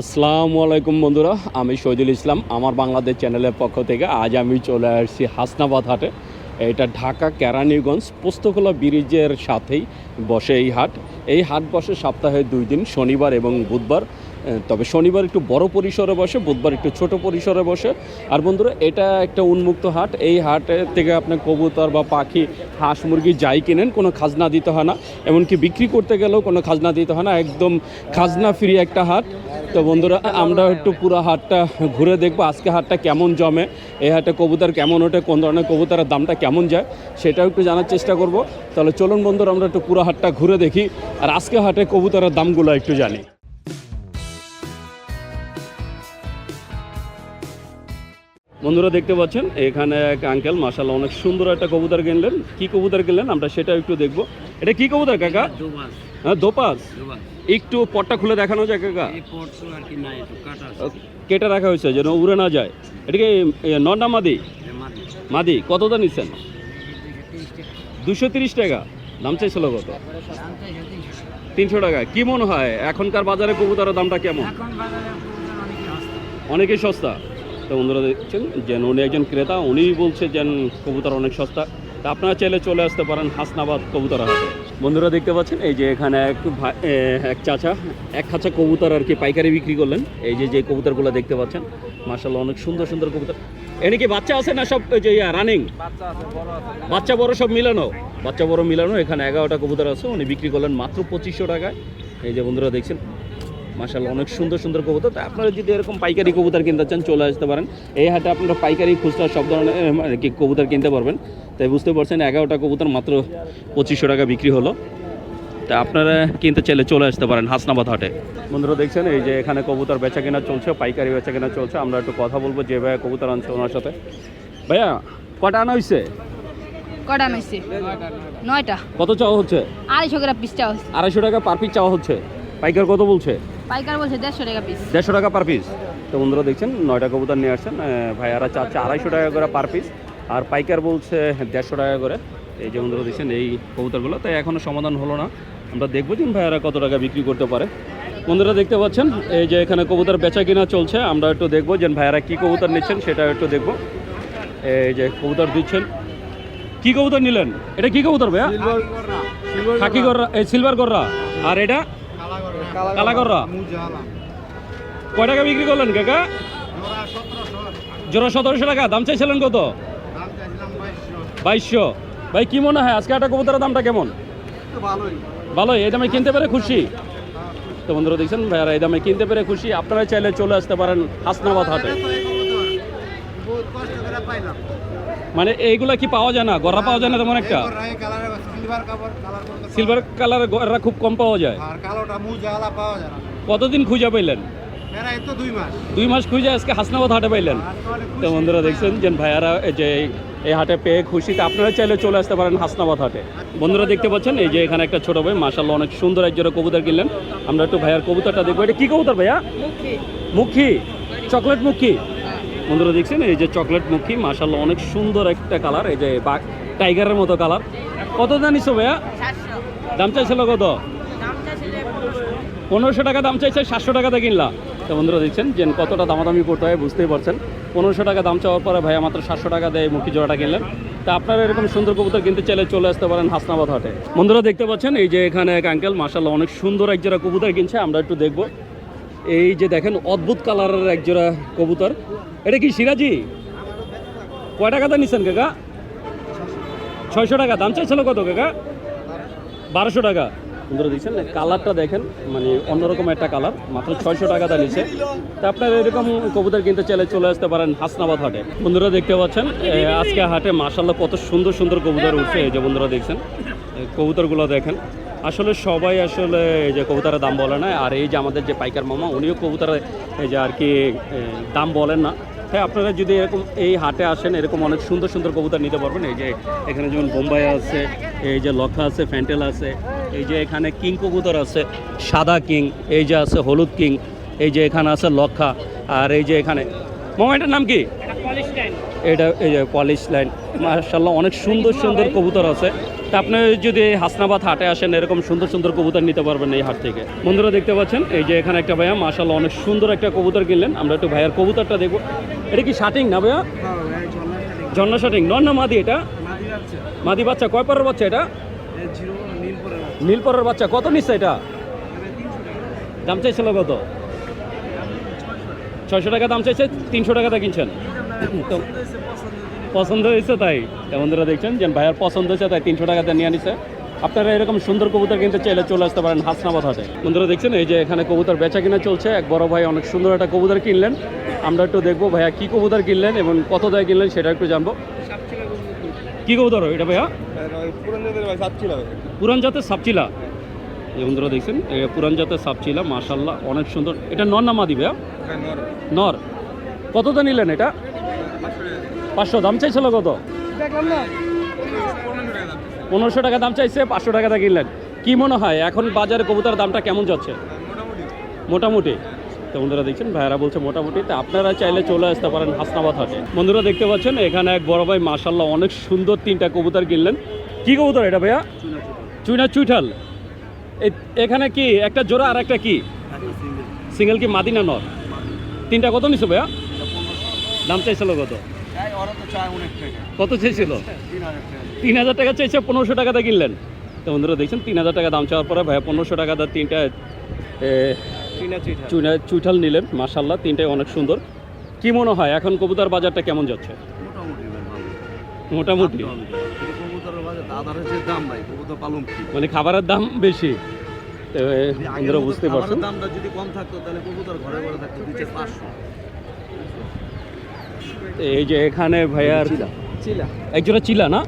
আসসালামু আলাইকুম বন্ধুরা, আমি শহীদুল ইসলাম, আমার বাংলাদেশ চ্যানেলের পক্ষ থেকে আজ আমি চলে আসছি হাসনাবাদ হাটে। এটা ঢাকা কেরানীগঞ্জ পোস্তকলা ব্রিজের সাথেই বসে এই হাট। এই হাট বসে সপ্তাহে দুই দিন, শনিবার এবং বুধবার। তবে শনিবার একটু বড় পরিসরে বসে, বুধবার একটু ছোট পরিসরে বসে। আর বন্ধুরা, এটা একটা উন্মুক্ত হাট। এই হাটে থেকে আপনি কবুতর বা পাখি, হাঁস মুরগি যাই কিনেন, কোনো খাজনা দিতে হয় না। এমনকি বিক্রি করতে গেলেও কোনো খাজনা দিতে হয় না। একদম খাজনা ফ্রি একটা হাট। তো বন্ধুরা, আমরা একটু পুরো হাটটা ঘুরে দেখব, আজকে হাটটা কেমন জমে, এই হাটে কবুতর কেমন ওঠে, কোন ধরনের কবুতরের দামটা কেমন যায়, সেটাও একটু জানার চেষ্টা করব। তাহলে চলুন বন্ধুরা, আমরা একটু পুরো হাটটা ঘুরে দেখি, আর আজকে হাটে কবুতরের দামগুলো একটু জানি। বন্ধুরা, দেখতে পাচ্ছেন, এখানে এক আঙ্কেল মাসাল্লাহ অনেক সুন্দর একটা কবুতর কিনলেন। কি কবুতর কিনলেন? আমরা সেটা একটু দেখব। এটা কি কবুতর, কাকা? হ্যাঁ দোপাস একটু পটটা খুলে দেখানো যায় কাকা? কাটা রাখা হয়েছে যেন উড়ে না যায়। এটাকে নন্ডা মাদি? মাটি মাদি। কতটা নিচ্ছেন দুশো তিরিশ টাকা। দাম চাইছিল কত? তিনশো টাকা। কি মনে হয় এখনকার বাজারে কবুতরের দামটা কেমন? অনেকই সস্তা। তো বন্ধুরা দেখছেন যে উনি একজন ক্রেতা উনি বলছে যে কবুতর অনেক সস্তা। তা আপনারা চাইলে চলে আসতে পারেন হাসনাবাদ কবুতর হাটে। বন্ধুরা দেখতে পাচ্ছেন এই যে এখানে এক এক চাচা এক খাঁচা কবুতর আর কি পাইকারি বিক্রি করলেন। এই যে যে কবুতরগুলো দেখতে পাচ্ছেন মার্শাল্লাহ অনেক সুন্দর সুন্দর কবুতর। এনে কি বাচ্চা আছে না সব যে রানিং বাচ্চা বড় সব মিলানো? বাচ্চা বড় মিলানো এখানে এগারোটা কবুতর আছে উনি বিক্রি করলেন মাত্র পঁচিশশো টাকায়। এই যে বন্ধুরা দেখছেন মাসাল্লাহ অনেক সুন্দর সুন্দর কবুতর। তা আপনারা যদি এরকম পাইকারি কবুতর কিনতে চান চলে আসতে পারেন। এই হাটে আপনারা পাইকারি খুচরা সব ধরনের এ, মানে কি কবুতর কিনতে পারবেন। তাই বুঝতে পারছেন এগারোটা কবুতর মাত্র পঁচিশশো টাকা বিক্রি হলো। তা আপনারা কিনতে চাইলে চলে আসতে পারেন হাসনাবাদ হাটে। বন্ধুরা দেখছেন এই যে এখানে কবুতর বেচা কেনা চলছে পাইকারি বেচা কেনা চলছে। আমরা একটু কথা বলব যে ভাইয়া কবুতর আনছে ওনার সাথে। ভাইয়া কটা আনা হয়েছে কটা নয়টা। কত চাওয়া হচ্ছে? আড়াইশো গ্রাম পিস চাওয়া হচ্ছে আড়াইশো টাকা পার পিস চাওয়া হচ্ছে। পাইকার কত বলছে? পাইকার বলছে দেড়শো টাকা পিস দেড়শো টাকা পার পিস তো বন্ধুরা দেখছেন নয়টা কবুতর নিয়ে আসছেন। ভাইয়ারা চাচ্ছে আড়াইশো টাকা করে পার পিস আর পাইকার বলছে দেড়শো টাকা করে। এই যে বন্ধুরা দেখছেন এই কবুতরগুলো। তাই এখনও সমাধান হলো না। আমরা দেখব যে ভাইয়ারা কত টাকা বিক্রি করতে পারে। বন্ধুরা দেখতে পাচ্ছেন এই যে এখানে কবুতর বেচা কিনা চলছে। আমরা একটু দেখব যে ভাইয়ারা কী কবুতর নিচ্ছেন সেটা একটু দেখব। এই যে কবুতর দিচ্ছেন। কি কবুতর নিলেন? এটা কি কবুতর ভাইয়া? খাকি গররা এই সিলভার গররা আর এটা? কালা গররা কয় টাকা বিক্রি করলেন কাকা? জোড়া সতেরোশো টাকা। দাম চাইছিলেন কত? বাইশশো। ভাই কি মনে হয় আজকে একটা কবুতরের দামটা কেমন? ভালোই। এই দামে কিনতে পেরে খুশি? তো বন্ধুরা দেখছেন ভাইয়ারা এই দামে কিনতে পেরে খুশি। আপনারা চাইলে চলে আসতে পারেন হাসনাবাদ হাটে। মানে এইগুলা কি পাওয়া যায় না? গররা পাওয়া যায় না তেমন একটা? সিলভার কালারের গররা খুব কম পাওয়া যায়। আর কালোটা মুজা আলা পাওয়া যায় না। কতদিন খুঁজে পাইলেন? দুই মাস। খুঁজে আজকে হাসনাবাদ হাটে পাইলেন। তো। বন্ধুরা দেখছেন যে ভাইয়ারা যে এই- হাটে পেয়ে খুশি। তা আপনারা চাইলে চলে আসতে পারেন হাসনাবাদ হাটে। বন্ধুরা দেখতে পাচ্ছেন এই যে এখানে একটা ছোট ভাই মাসাল্লাহ অনেক সুন্দর এক জোড়া কবুতর কিনলেন। আমরা একটু ভাইয়ার কবুতরটা দেখব। এটা কি কবুতর ভাইয়া? মুখী। চকলেট মুখী। বন্ধুরা দেখছেন এই যে চকলেট মুখী মাসাল্লাহ অনেক সুন্দর একটা কালার। এই যে বাঘ টাইগারের মতো কালার। কত দাম জানিস ভাইয়া? দাম চাইছিল কত? পনেরোশো। টাকা দাম চাইছে সাতশো টাকাতে কিনলা। তো বন্ধুরা দেখছেন যে কতটা দামাদামি করতে হয় বুঝতেই পারছেন। পনেরোশো টাকা দাম চাওয়ার পরে ভাইয়া মাত্র সাতশো টাকা দেয় মুখী জোড়াটা কিনলেন। তা আপনারা এরকম সুন্দর কবুতর কিনতে চাইলে চলে আসতে পারেন হাসনাবাদ হাটে। বন্ধুরা দেখতে পাচ্ছেন এই যে এখানে এক আঙ্কেল মাসাল্লাহ অনেক সুন্দর এক জোড়া কবুতর কিনছে আমরা একটু দেখব। এই যে দেখেন অদ্ভুত কালারের এক জোড়া কবুতর। এটা কি সিরাজি কয় টাকাতে নিচ্ছেন কাকা? ছয়শো টাকা, দাম চাইছিল কত কাকা? বারোশো টাকা। বন্ধুরা দেখছেন কালারটা দেখেন মানে অন্যরকম একটা কালার, মাত্র ছয়শো টাকা দা নিচ্ছে। তা আপনারা এরকম কবুতর কিনতে চাইলে চলে আসতে পারেন হাসনাবাদ হাটে। বন্ধুরা দেখতে পাচ্ছেন আজকে হাটে মাসাল্লাহ কত সুন্দর সুন্দর কবুতর উঠছে, এই যে বন্ধুরা দেখছেন কবুতরগুলো দেখেন। আসলে সবাই আসলে এই যে কবুতরের দাম বলে না, আর এই যে আমাদের যে পাইকার মামা, উনিও কবুতরের, এই যে আর কি দাম বলেন না। হ্যাঁ আপনারা যদি এরকম এই হাটে আসেন এরকম অনেক সুন্দর সুন্দর কবুতর নিতে পারবেন। এই যে এখানে যেমন বোম্বাই আছে এই যে লক্ষা আছে ফ্যান্টেল আছে এই যে এখানে কিং কবুতর আছে সাদা কিং এই যে আছে হলুদ কিং এই যে এখানে আছে লক্ষা আর এই যে এখানে মোমেন্টের নাম কি? এটা এই যে পলিশ লাইন। মার্শাল্লাহ অনেক সুন্দর সুন্দর কবুতর আছে। তা আপনি যদি হাসনাবাদ হাটে আসেন এরকম সুন্দর সুন্দর কবুতর নিতে পারবেন এই হাট থেকে। বন্ধুরা দেখতে পাচ্ছেন এই যে এখানে একটা ভাইয়া মাশাল্লাহ অনেক সুন্দর একটা কবুতর কিনলেন। আমরা একটু ভাইয়ার কবুতরটা দেখব। এটা কি শাটিং না ভাইয়া? ঝর্ণা শাটিং। নন না মাদি এটা? মাদি বাচ্চা। কয় পরের বাচ্চা এটা? নীল পরের বাচ্চা। কত নিচ্ছে এটা? দাম চাইছিল কত? ছয়শো টাকা। দাম চাইছে তিনশো টাকাতে কিনছেন। তো পছন্দ হয়েছে তাই? বন্ধুরা দেখছেন যে ভাইয়ার পছন্দ হয়েছে তাই তিনশো টাকাতে নিয়ে নিছে আপনারা এরকম সুন্দর কবুতর কিনতে চাইলে চলে আসতে পারেন হাসনাবাদ হাটে। বন্ধুরা দেখছেন এই যে এখানে কবুতর বেচা কিনা চলছে। এক বড় ভাই অনেক সুন্দর একটা কবুতর কিনলেন। আমরা একটু দেখব ভাইয়া কি কবুতর কিনলেন এবং কত দায় কিনলেন সেটা একটু জানব। কি কবুতর এটা ভাইয়া? পুরান জাতের সাপচিলা। এই বন্ধুরা দেখছেন পুরান জাতের সাপচিলা মাশাল্লাহ অনেক সুন্দর। এটা নর না মাদি ভাইয়া? নর। কতটা নিলেন এটা? পাঁচশো দাম চাইছিল কত? পনেরোশো টাকা দাম চাইছে পাঁচশো টাকাটা কিনলেন। কি মনে হয় এখন বাজারে কবুতার দামটা কেমন যাচ্ছে? মোটামুটি। তো বন্ধুরা দেখছেন ভাইয়ারা বলছে মোটামুটি। তা আপনারা চাইলে চলে আসতে পারেন হাসনাবাদ হাটে। বন্ধুরা দেখতে পাচ্ছেন এখানে এক বড় ভাই মাশাল্লাহ অনেক সুন্দর তিনটা কবুতর কিনলেন। কি কবুতর এটা ভাইয়া? চুইনা চুইঠাল। এখানে কি একটা জোড়া আর একটা কি? সিঙ্গেল কি মাদিনা নর? তিনটা কত নিছো ভাইয়া? দাম চাইছিল কত? কত চাইছিল তিন হাজার টাকা। চাইছে পনেরোশো টাকাতে কিনলেন। তো বন্ধুরা দেখছেন তিন হাজার টাকা দাম চাওয়ার পরে ভাইয়া পনেরোশো টাকাতে তিনটা চুইঠাল। নিলেন মাসাল্লাহ তিনটাই অনেক সুন্দর। কি মনে হয় এখন কবুতর বাজারটা কেমন যাচ্ছে? মোটামুটি মানে খাবারের দাম বেশি। বুঝতে পারছেন? দামটা যদি কম থাকতো তাহলে কবুতর ঘরে ঘরে থাকতো এই যে এখানে ভাইয়ার চিলা। একজোড়া চিলা না?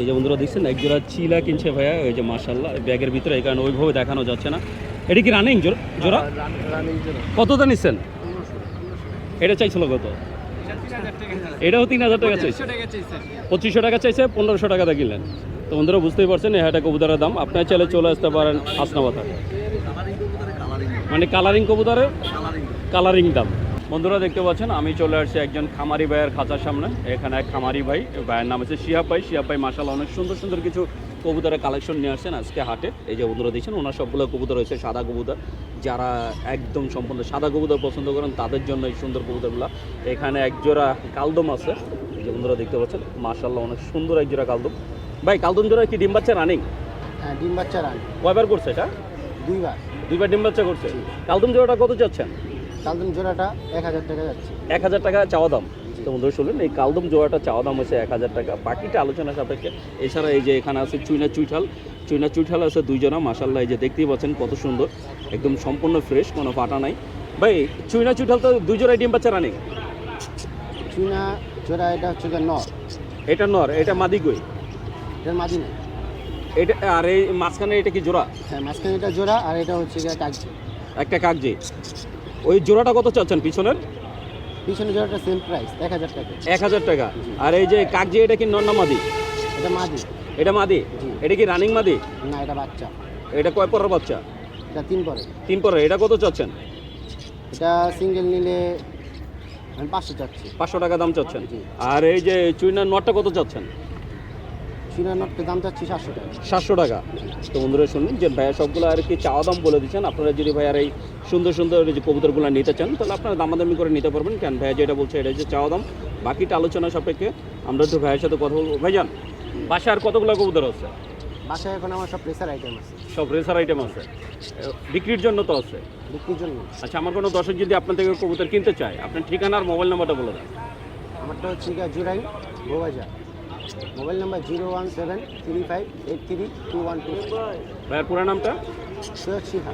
এই যে বন্ধুরা দেখছেন একজোড়া চিলা কিনছে ভাইয়া এই যে মাসাল্লাহ ব্যাগের ভিতরে এই কারণে ওইভাবে দেখানো যাচ্ছে না। এটা কি রানিং জোড়া? জোড়া? কতটা নিচ্ছেন? এটা চাইছিল কত? এটাও তিন হাজার টাকা চাইছে। পঁচিশশো টাকা চাইছে পনেরোশো টাকাতে কিনলেন। তো বন্ধুরা বুঝতেই পারছেন এই হাটে কবুতরের দাম। আপনার চাইলে চলে আসতে পারেন কালারিং। মানে কালারিং কবুতরের কালারিং। কালারিং দাম। বন্ধুরা দেখতে পাচ্ছেন আমি চলে আসছি একজন খামারি ভাইয়ের খাঁচার সামনে। এখানে এক খামারি ভাই ভাইয়ের নাম হচ্ছে শিহাব ভাই। শিহাব ভাই মাসাল অনেক সুন্দর সুন্দর কিছু কবুতরের কালেকশন নিয়ে আসছেন আজকে হাটে। এই যে বন্ধুরা দেখছেন ওনার সবগুলো কবুতর রয়েছে সাদা কবুতর। যারা একদম সম্পূর্ণ সাদা কবুতর পছন্দ করেন তাদের জন্য এই সুন্দর কবুতরগুলো। এখানে একজোড়া কালদম আছে। এই যে বন্ধুরা দেখতে পাচ্ছেন মাসাল্লাহ অনেক সুন্দর একজোড়া কালদম। ভাই কালদম জোড়া কি ডিম বাচ্চা রানিং হ্যাঁ ডিম বাচ্চা রান কয়বার করছে এটা? দুইবার। দুইবার ডিম বাচ্চা করছে? কালদম জোড়াটা কত চাচ্ছেন? কালদিন জোড়াটা এক হাজার টাকা যাচ্ছে। এক হাজার টাকা চাওয়া দাম। তো বন্ধুরা শুনলেন এই কালদম জোড়াটা চাওয়া দাম হচ্ছে এক হাজার টাকা। বাকিটা আলোচনা সাপেক্ষে। এছাড়া এই যে এখানে আছে চুইনা চুইঠাল। চুইনা চুইঠাল আছে দুইজনা মাসাল্লাহ এই যে দেখতেই পাচ্ছেন কত সুন্দর। একদম সম্পূর্ণ ফ্রেশ কোনো ফাটা নাই। ভাই চুইনা চুইঠাল তো দুই জোড়াই ডিম বাচ্চা রানিং? চুনা জোড়া এটা হচ্ছে নর। এটা নর এটা মাদি কই? এটার মাঝি নেই এটা আর এই মাঝখানে এটা কি জোড়া? হ্যাঁ মাঝখানে এটা জোড়া আর এটা হচ্ছে গিয়ে কাগজি একটা কাগজি ওই জোড়াটা কত চাচ্ছেন পিছনের? পিছনের জোড়াটা সেম প্রাইস এক হাজার টাকা। এক হাজার টাকা। আর এই যে কাগজি এটা কি নন্না মাদি? এটা মাদি। এটা মাদি? এটা কি রানিং মাদি? না এটা বাচ্চা। এটা কয় পরের বাচ্চা? এটা তিন পরে তিন পরে এটা কত চাচ্ছেন? এটা সিঙ্গেল নিলে আমি পাঁচশো চাচ্ছি। পাঁচশো টাকা দাম চাচ্ছেন। আর এই যে চুইনার নটটা কত চাচ্ছেন? চুনা নটটার দাম চাচ্ছি সাতশো টাকা। সাতশো টাকা। তো বন্ধুরা শুনুন যে ভাইয়া সবগুলো আর কি চাওয়া দাম বলে দিচ্ছেন আপনারা যদি ভাইয়ার এই সুন্দর সুন্দর যে কবুতরগুলো নিতে চান তাহলে আপনারা দামাদামি করে নিতে পারবেন। কেন ভাইয়া যেটা বলছে এটা হচ্ছে চাওয়া দাম। বাকিটা আলোচনা সাপেক্ষে আমরা একটু ভাইয়ের সাথে কথা বলব। ভাইজান বাসায় আর কতগুলো কবুতর আছে? বাসায় এখন আমার সব প্রেসার আইটেম আছে। সব রেসার আইটেম আছে। বিক্রির জন্য তো আছে? বিক্রির জন্য। আচ্ছা আমার কোনো দর্শক যদি আপনার থেকে কবুতর কিনতে চায় আপনার ঠিকানা আর মোবাইল নাম্বারটা বলে দেন। আমারটা হচ্ছে জুরাই গোবাজার mobile number zero one seven three five eight three two one two ভাইয়ার পুরো নামটা? সৈয়দ শিহা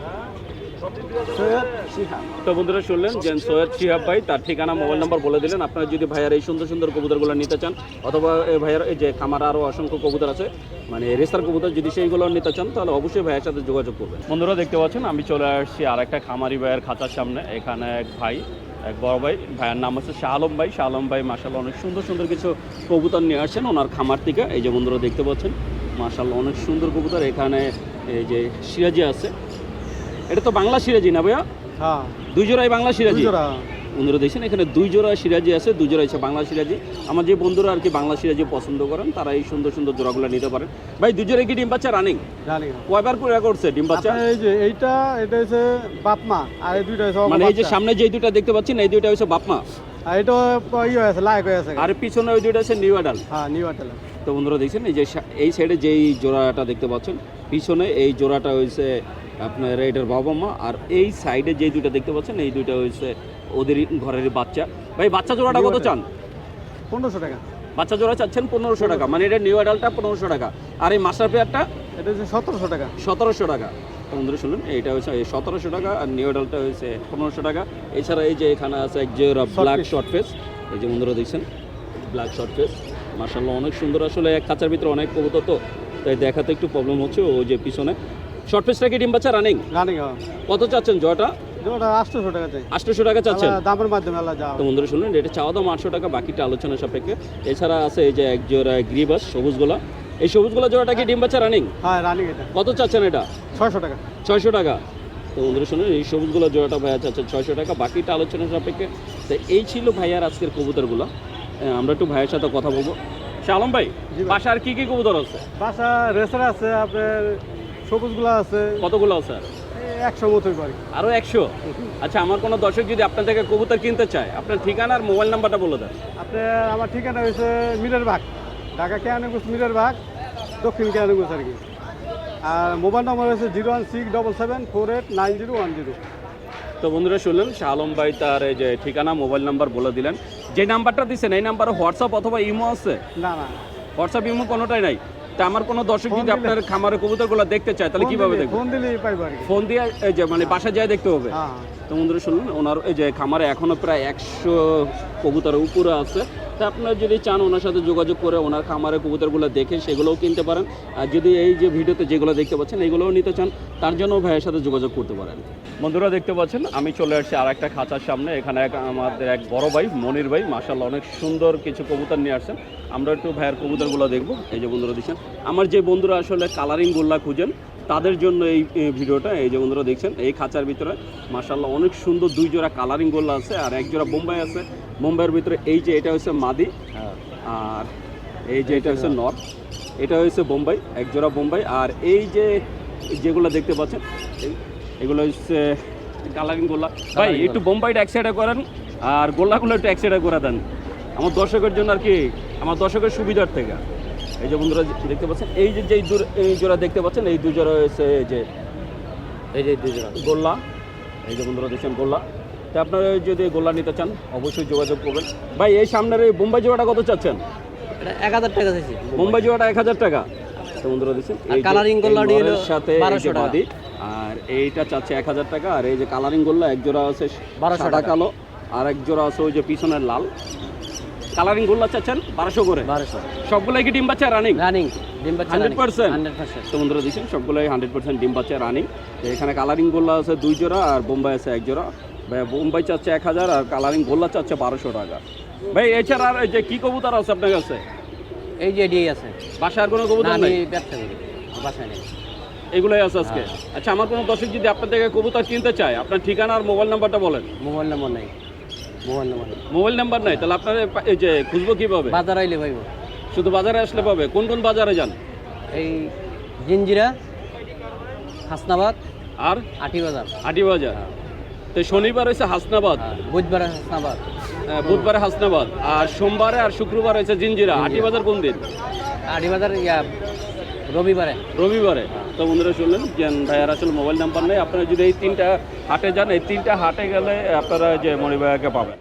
সৈয়দ শিহা তো বন্ধুরা শুনলেন যে সৈয়দ শিহাব ভাই তার ঠিকানা মোবাইল নাম্বার বলে দিলেন। আপনারা যদি ভাইয়ার এই সুন্দর সুন্দর কবুতরগুলো নিতে চান অথবা এই ভাইয়ার এই যে খামার আরও অসংখ্য কবুতর আছে মানে রেসার কবুতর যদি সেইগুলো নিতে চান তাহলে অবশ্যই ভাইয়ের সাথে যোগাযোগ করবেন। বন্ধুরা দেখতে পাচ্ছেন আমি চলে আসছি আর একটা খামারি ভাইয়ের খাঁচার সামনে। এখানে এক ভাই এক বড় ভাই। ভাইয়ের নাম হচ্ছে শাহ আলম ভাই। শাহ আলম ভাই মাসাল্লাহ অনেক সুন্দর সুন্দর কিছু কবুতর নিয়ে আসছেন ওনার খামার থেকে। এই যে বন্ধুরা দেখতে পাচ্ছেন মাসাল্লাহ অনেক সুন্দর কবুতর। এখানে এই যে সিরাজি আছে। এটা তো বাংলা সিরাজি না ভাইয়া? হ্যাঁ। দুই জোড়াই বাংলা সিরাজি? বন্ধুরা দেখছেন এখানে দুই জোড়া সিরাজি আছে দুই জোড়া আছে বাংলা সিরাজি। আমার যে বন্ধুরা আর কি বাংলা সিরাজি পছন্দ করেন তারা এই সুন্দর সুন্দর জোড়াগুলো নিতে পারেন। ভাই দুই জোড়া কি ডিম বাচ্চা রানিং কয়বার পুরা করছে ডিম বাচ্চা এই যে এইটা এটা হচ্ছে বাপমা আর এই দুইটা হচ্ছে মানে এই যে সামনে যে দুইটা দেখতে পাচ্ছেন এই দুইটা হচ্ছে বাপমা? আর এটা ইয়ে হয়েছে লাইক হয়েছে আর পিছনে ওই দুইটা হচ্ছে নিউ অ্যাডাল হ্যাঁ নিউ আটেল তো বন্ধুরা দেখছেন এই যে এই সাইডে যেই জোড়াটা দেখতে পাচ্ছেন পিছনে এই জোড়াটা হয়েছে আপনার এটার বাবা মা আর এই সাইডে যে দুইটা দেখতে পাচ্ছেন এই দুইটা হয়েছে ওদেরই ঘরের বাচ্চা। ভাই বাচ্চা জোড়াটা কত চান? পনেরোশো টাকা। বাচ্চা জোড়া চাচ্ছেন পনেরোশো টাকা। মানে এটা নিউ অ্যাডালটা পনেরোশো টাকা। আর এই মাস্টার পেয়ারটা এটা হচ্ছে সতেরোশো টাকা। সতেরোশো টাকা। বন্ধুরা শুনুন এইটা হচ্ছে সতেরোশো টাকা আর নিউ অ্যাডালটা হচ্ছে পনেরোশো টাকা। এছাড়া এই যে এখানে আছে এক যে ব্ল্যাক শর্ট ফেস এই যে বন্ধুরা দেখছেন ব্ল্যাক শর্ট ফেস মার্শাল্লাহ অনেক সুন্দর আসলে এক খাঁচার ভিতরে অনেক কবুতর তো। তাই দেখাতে একটু প্রবলেম হচ্ছে ওই যে পিছনে। শর্ট ফেসটা কি ডিম বাচ্চা? রানিং রানিং কত চাচ্ছেন জয়টা আটশোশো টাকা চাই। আটশোশো টাকা চাচ্ছেন? দামের মাধ্যমে আল্লাহ তো বন্ধুরা শুনুন এটা চাওয়া দাম আটশো টাকা বাকিটা আলোচনা সাপেক্ষে। এছাড়া আছে এই যে এক জোড়া গ্রিবাস সবুজগুলা। এই সবুজগুলা জোড়াটা কি ডিম বাচ্চা রানিং? হ্যাঁ রানিং এটা। কত চাচ্ছেন এটা? ছয়শো টাকা। ছয়শো টাকা। তো বন্ধুরা শুনুন এই সবুজগুলো জোড়াটা ভাইয়া চাচ্ছে ছয়শো টাকা বাকিটা আলোচনা সাপেক্ষে। তো এই ছিল ভাইয়ার আজকের কবুতরগুলো। আমরা একটু ভাইয়ের সাথে কথা বলব। সে আলম ভাই। বাসার কি কি কবুতর আছে? বাসা রেসার আছে আপনার সবুজগুলো আছে। কতগুলো আছে? একশো মতোই পারি আরও একশো? আচ্ছা আমার কোনো দর্শক যদি আপনার থেকে কবুতর কিনতে চায় আপনার ঠিকানা আর মোবাইল নাম্বারটা বলে দেন। আপনার আমার ঠিকানা হয়েছে মিরের বাগ ঢাকা কেয়ানুগুস মিরের বাগ দক্ষিণ কেয়ানুগুস আর কি। আর মোবাইল নম্বর হয়েছে zero one six double seven four eight nine zero one zero. তো বন্ধুরা শুনলেন শাহ আলম ভাই তার এই যে ঠিকানা মোবাইল নাম্বার বলে দিলেন। যে নাম্বারটা দিচ্ছেন এই নাম্বারে হোয়াটসঅ্যাপ অথবা ইমো আছে? না না। হোয়াটসঅ্যাপ ইমো কোনোটাই নাই? তা আমার কোনো দর্শক যদি দিলে- আপনার খামারের কবুতরগুলো দেখতে চায় তাহলে কীভাবে দিলে- দেখবে? ফোন দিলেই পাইবো আর কি। ফোন দিয়ে এই যে মানে বাসা যায় দেখতে হবে। হ্যাঁ। তো বন্ধুরা শুনুন ওনার এই যে খামারে এখনও প্রায় একশো কবুতরের উপরে আছে। তা আপনারা যদি চান ওনার সাথে যোগাযোগ করে ওনার খামারে কবুতরগুলো দেখে সেগুলোও কিনতে পারেন। আর যদি এই যে ভিডিওতে যেগুলো দেখতে পাচ্ছেন এগুলোও নিতে চান তার জন্য ভাইয়ের সাথে যোগাযোগ করতে পারেন। বন্ধুরা দেখতে পাচ্ছেন আমি চলে আসছি আর একটা খাঁচার সামনে। এখানে এক আমাদের এক বড় ভাই মনির ভাই মাসাল্লাহ অনেক সুন্দর কিছু কবুতর নিয়ে আসছেন। আমরা একটু ভাইয়ের কবুতরগুলো দেখব। এই যে বন্ধুরা দেখছেন আমার যে বন্ধুরা আসলে কালারিং গোল্লা খুঁজেন তাদের জন্য এই ভিডিওটা এই যে বন্ধুরা দেখছেন এই খাঁচার ভিতরে মাসাল্লাহ অনেক সুন্দর দুই জোড়া কালারিং গোল্লা আছে আর এক জোড়া বোম্বাই আছে। বোম্বাইয়ের ভিতরে এই যে এটা হচ্ছে মাদি আর এই যে এটা হচ্ছে নর্থ এটা হচ্ছে বোম্বাই এক জোড়া বোম্বাই আর এই যে যেগুলো দেখতে পাচ্ছেন এগুলো হচ্ছে কালারিং গোল্লা। ভাই একটু বোম্বাইটা এক সাইডে করেন আর গোল্লাগুলো একটু এক সাইডে করে দেন। আমার দর্শকের জন্য আর কি আমার দর্শকের সুবিধার থেকে। এই যে বন্ধুরা দেখতে পাচ্ছেন এই যে যেই দূর এই জোড়া দেখতে পাচ্ছেন এই দু জোড়া হচ্ছে এই যে এই যে দুই জোড়া গোল্লা। এই যে বন্ধুরা দেখছেন গোল্লা। তা আপনারা যদি গোল্লা নিতে চান অবশ্যই যোগাযোগ করবেন। ভাই এই সামনের এই বোম্বাই জোড়াটা কত চাচ্ছেন? এক হাজার টাকা চাইছি। মুম্বাই জোড়াটা এক হাজার টাকা। তো বন্ধুরা দেখছেন নরের সাথে এই যে 1200 টাকা। বাদি আর এইটা চাচ্ছে এক হাজার টাকা আর এই যে কালারিং গোল্লা এক জোড়া আছে 1200 সাদা টাকা। কালো আর এক জোড়া আছে ওই যে পিছনের লাল। কালারিং গোল্লা চাচ্ছেন বারোশো করে। বারোশো। সবগুলাই কি ডিম বাচ্চা রানিং রানিং ডিম বাচ্চা 100% হান্ড্রেড পার্সেন্ট তো বন্ধুরা দেখছেন সবগুলোই হান্ড্রেড পার্সেন্ট ডিম বাচ্চা রানিং এখানে কালারিং গোল্লা আছে দুই জোড়া আর বোম্বাই আছে এক জোড়া। বোম্বাই চাচ্ছে এক হাজার আর কালারিং গোল্লা চাচ্ছে বারোশো টাকা। ভাই এছাড়া আর যে কি কবুতর আছে আপনার কাছে? এই যে এডিআই আছে। বাসায় আর কোনো কবুতর নেই? ব্যবসা করি। আমার বাসায় নেই। এগুলোই আছে আজকে? আচ্ছা আমার কোনো দর্শক যদি আপনার থেকে কবুতর কিনতে চায় আপনার ঠিকানা আর মোবাইল নাম্বারটা বলেন। মোবাইল নাম্বার নেই। মোবাইল নম্বর মোবাইল নাম্বার নাই তাহলে আপনার এই যে খুঁজবো কীভাবে? বাজার আইলে ভাইব শুধু বাজারে আসলে পাবে? কোন কোন বাজারে যান? এই জিঞ্জিরা হাসনাবাদ আর? আটি বাজার আটি বাজার তো শনিবার হয়েছে হাসনাবাদ? আর বুধবার হাসনাবাদ। আহ, বুধবারে হাসনাবাদ। আর সোমবারে আর শুক্রবার হয়েছে জিঞ্জিরা আটি বাজার কোন দিন? আটি বাজার ইয়া রবিবারে। রবিবারে। তো বন্ধুরা শুনলেন যে ভাইয়ার আসলে মোবাইল নাম্বার নেই। আপনারা যদি এই তিনটা হাটে যান, এই তিনটা হাটে গেলে আপনারা যে মণিভাইয়াকে পাবেন।